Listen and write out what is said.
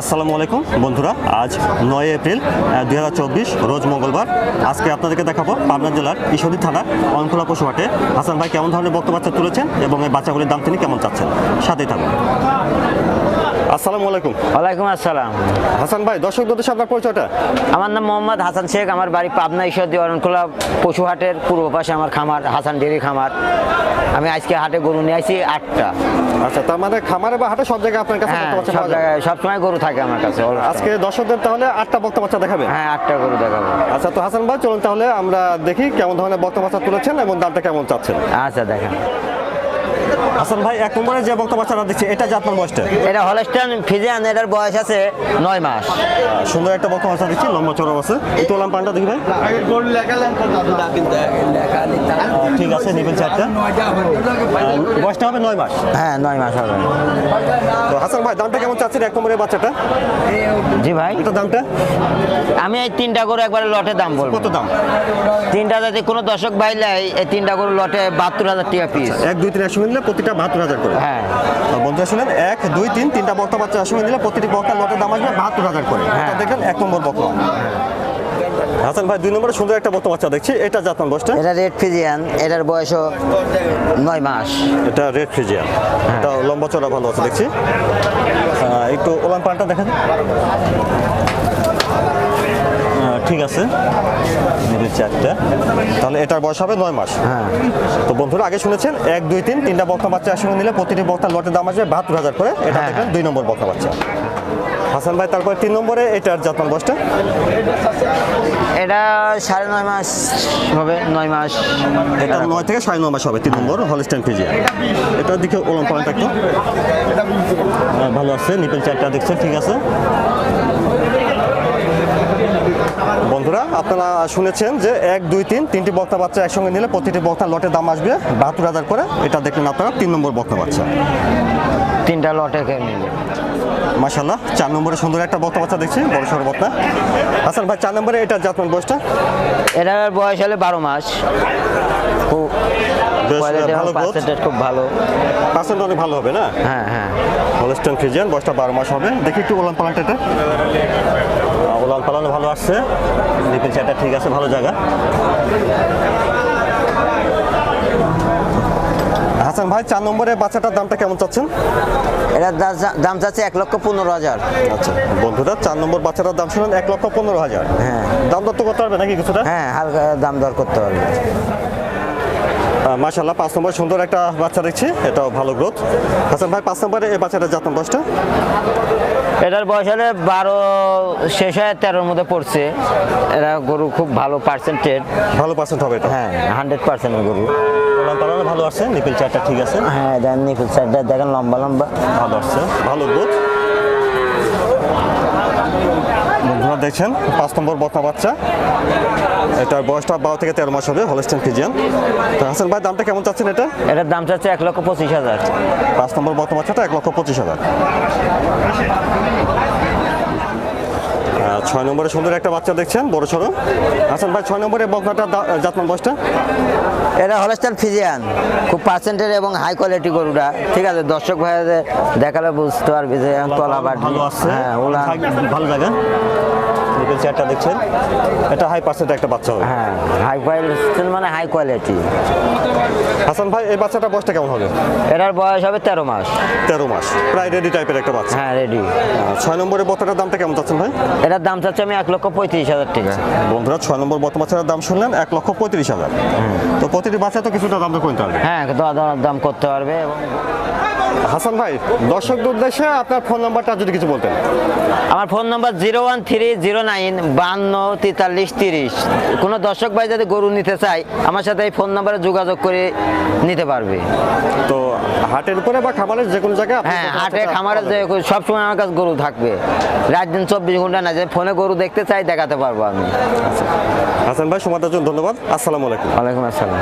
আসসালামু আলাইকুম। বন্ধুরা, আজ নয় এপ্রিল দু হাজার চব্বিশ, রোজ মঙ্গলবার। আজকে আপনাদেরকে দেখাবো পাবনা জেলার ঈশ্বরী থানার অঙ্কলা পশুহাটে হাসান ভাই, কেমন ধরনের বক্তব্য তুলেছেন এবং এই বাচ্চাগুলির দাম তিনি কেমন চাচ্ছেন? সাথেই থাকুন। আসসালামু আলাইকুম। ওয়ালাইকুম আসসালাম। হাসান ভাই দর্শকদের উদ্দেশ্যে আপনার পরিচয়টা? আমার নাম মোহাম্মদ হাসান শেখ আমার বাড়ি পাবনা ঈশ্বরদী অরণখোলা পশুহাটের পূর্ব পাশে আমার খামার হাসান ডেরি খামার। আমি আজকে হাটে গরু নিয়ে আসি আটটা। আচ্ছা তার মানে খামারে বা হাটে সব জায়গায় আপনার কাছে হ্যাঁ সব জায়গায় সবসময় গরু থাকে আমার কাছে আজকে দর্শকদের তাহলে আটটা বক্তা বাচ্চা দেখাবে? হ্যাঁ আটটা গরু দেখাবো। আচ্ছা তো হাসান ভাই চলুন তাহলে আমরা দেখি কেমন ধরনের বক্তা বাচ্চা তুলেছেন এবং দামটা কেমন চাচ্ছেন। আচ্ছা দেখেন। হাসান ভাই এক নম্বরে যে বক্তা বাচ্চাটা দিচ্ছে এটা জাতমান বয়সটা? এটা হলস্টান ফিজিয়ান এটার বয়স আছে নয় মাস। সুন্দর একটা বক্তা বাচ্চা দিচ্ছি লম্বা চড়া আছে। তোলাম পানটা দেখি ভাই। ঠিক আছে নিবেন চারটা। বয়সটা হবে নয় মাস। হ্যাঁ নয় মাস হবে। তো হাসান ভাই দামটা কেমন চাচ্ছেন এক নম্বরের বাচ্চাটা? জি ভাই। এটা দামটা? আমি এই তিনটা গরু একবারে লটে দাম বলব। কত দাম? তিনটা যদি কোনো দর্শক ভাই লাই এই তিনটা গরু লটে বাহাত্তর হাজার টাকা পিস এক দুই তিন একসঙ্গে নিলে প্রতিটা বাহাত্তর হাজার করে। হ্যাঁ। বন্ধুরা শুনেন এক দুই তিন তিনটা বক্তা বাচ্চা একসঙ্গে নিলে প্রতিটি বক্তার লটের দাম আসবে বাহাত্তর হাজার করে। হ্যাঁ। দেখেন এক নম্বর বক্তা। হাসান ভাই দুই নম্বরে সুন্দর একটা বক্তা বাচ্চা দেখছি। এটা জাতমান বয়সটা? এটা রেড ফিজিয়ান এটার বয়সও নয় মাস। এটা রেড ফ্রিজিয়ান এটা লম্বা চড়া ভালো আছে দেখছি। একটু ওলান পানটা দেখেন। ঠিক আছে। চারটা। তাহলে এটার বয়স হবে নয় মাস। হ্যাঁ। তো বন্ধুরা আগে শুনেছেন এক দুই তিন তিনটা বক্তা বাচ্চা একসঙ্গে নিলে প্রতিটি বক্তার লটের দাম আসবে বাহাত্তর হাজার করে। এটা হ্যাঁ, দেখেন দুই নম্বর বক্তা বাচ্চা। হাসান ভাই তারপরে তিন নম্বরে এটার যত্ন বসটা এটা সাড়ে নয় মাস হবে নয় মাস। এটা নয় থেকে সাড়ে নয় মাস হবে তিন নম্বর হলস্টাইন ফিজিয়া এটার দিকে ওলম পয়েন্ট একটু। ভালো আছে নিপেল চারটা দেখছেন ঠিক আছে। বন্ধুরা আপনারা শুনেছেন যে এক দুই তিন তিনটি বক্তা বাচ্চা একসঙ্গে নিলে প্রতিটি বক্তা লটের দাম আসবে বাহাত্তর হাজার করে। এটা দেখলেন আপনারা তিন নম্বর বক্তা বাচ্চা। তিনটা লটে নিলে। মাসাল্লাহ চার নম্বরে সুন্দর একটা বক্তা বাচ্চা দেখছি বড় সড়ো বক্তা। হাসান ভাই চার নম্বরে এটা জাতমান বয়সটা? এটার বয়স হলে বারো মাস। খুব ভালো খুব ভালো। পার্সেন্ট অনেক ভালো হবে না? হ্যাঁ হ্যাঁ। হলস্টেন ফ্রিজিয়ান বয়সটা বারো মাস হবে। দেখি একটু ওলান আহ, ওলান পালানো ভালো আসছে। লিপিল চাটা ঠিক আছে ভালো জায়গা। হাসান ভাই চার নম্বরে বাচ্চাটার দামটা কেমন চাচ্ছেন? এটার দাম চাচ্ছে এক লক্ষ পনেরো হাজার। আচ্ছা বন্ধুরা চার নম্বর বাচ্চাটার দাম শুনুন এক লক্ষ পনেরো হাজার। হ্যাঁ। দাম দর তো করতে পারবে নাকি কিছুটা? হ্যাঁ হালকা দাম দর করতে পারবে। মাশাল্লাহ পাঁচ নম্বর সুন্দর একটা বাচ্চা দেখছি এটাও ভালো গ্রোথ হাসান ভাই পাঁচ নম্বরে এই বাচ্চাটার জাতন বয়সটা? এটার বয়স হলে বারো শেষ হয়ে তেরোর মধ্যে পড়ছে। এরা গরু খুব ভালো পার্সেন্টেড ভালো পার্সেন্ট হবে এটা? হ্যাঁ হান্ড্রেড পার্সেন্টের গরু। পালানো ভালো আসছে নিপিল চারটা ঠিক আছে? হ্যাঁ দেন নিপুল সাইডটা দেখেন লম্বা লম্বা। ভালো আসছে ভালো গ্রোথ বন্ধুরা দেখছেন পাঁচ নম্বর বকনা বাচ্চা। এটার বয়সটা বারো থেকে তেরো মাস হবে হলস্টেন ফিজিয়ান তো হাসান ভাই দামটা কেমন চাচ্ছেন এটা? এটার দাম চাচ্ছে এক লক্ষ পঁচিশ হাজার। পাঁচ নম্বর বকনা বাচ্চাটা এক লক্ষ পঁচিশ হাজার। ছয় নম্বরে সুন্দর একটা বাচ্চা দেখছেন বড় সড়ো। হাসান ভাই ছয় নম্বরে বকনাটা জাতমান বয়সটা? এটা হলস্টার ফিজিয়ান খুব পার্সেন্টের এবং হাই কোয়ালিটি গরুটা ঠিক আছে দর্শক ভাইয়াদের দেখালে বুঝতে পারবি যে তলা বাট হ্যাঁ ওলা ভালো জায়গা। নিপেল চারটা দেখছেন এটা হাই পার্সেন্ট একটা বাচ্চা হবে। হ্যাঁ হাই কোয়ালিটি মানে হাই কোয়ালিটি হাসান ভাই এই বাচ্চাটা বয়সটা কেমন হবে? এটার বয়স হবে তেরো মাস। তেরো মাস প্রায় রেডি টাইপের একটা বাচ্চা। হ্যাঁ রেডি ছয় নম্বরের বত্তাটার দামটা কেমন চাচ্ছেন ভাই? এটার দাম চাচ্ছে আমি এক লক্ষ পঁয়ত্রিশ হাজার টাকা। বন্ধুরা ছয় নম্বর বর্তমান বাচ্চার দাম শুনলেন এক লক্ষ পঁয়ত্রিশ হাজার। তো প্রতিটি বাচ্চা তো কিছুটা দাম তো কিনতে হবে হ্যাঁ দাম করতে পারবে এবং হাসান ভাই দর্শকদের উদ্দেশ্যে আপনার ফোন নাম্বারটা যদি কিছু বলতেন। আমার phone number zero one three zero nine বান্ন তেতাল্লিশ তিরিশ। কোনো দর্শক ভাই যদি গরু নিতে চায় আমার সাথে এই ফোন নাম্বারে যোগাযোগ করে নিতে পারবে। তো হাটের উপরে বা খামারের যে কোনো জায়গায় হ্যাঁ হাটে খামারে যে সবসময় আমার কাছে গরু থাকবে। রাত দিন চব্বিশ ঘণ্টা না যে ফোনে গরু দেখতে চাই দেখাতে পারব আমি। হাসান ভাই সময় জন্য ধন্যবাদ। আসসালামু আলাইকুম। ওয়ালাইকুম আসসালাম।